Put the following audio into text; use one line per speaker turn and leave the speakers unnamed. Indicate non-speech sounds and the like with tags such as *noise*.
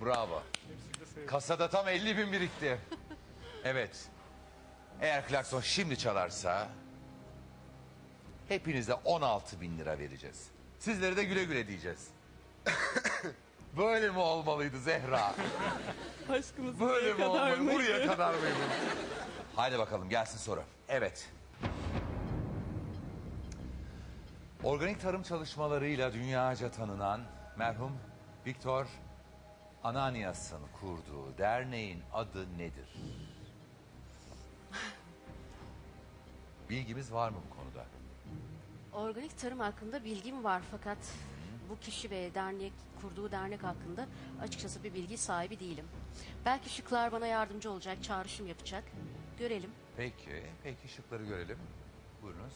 Bravo. Kasada tam 50 bin birikti. Evet. Eğer klakson şimdi çalarsa hepinize 16 bin lira vereceğiz. Sizlere de güle güle diyeceğiz. *coughs* Böyle mi olmalıydı Zehra?
Aşkımız
Böyle mi
kadar
olmalı? Buraya kadar mıydı? Haydi bakalım gelsin soru. Evet. Organik tarım çalışmalarıyla dünyaca tanınan merhum Viktor Ananias'ın kurduğu derneğin adı nedir? Bilgimiz var mı bu konuda?
Organik tarım hakkında bilgim var fakat bu kişi ve dernek kurduğu dernek hakkında açıkçası bir bilgi sahibi değilim. Belki şıklar bana yardımcı olacak, çağrışım yapacak. Görelim.
Peki, peki şıkları görelim. Buyurunuz.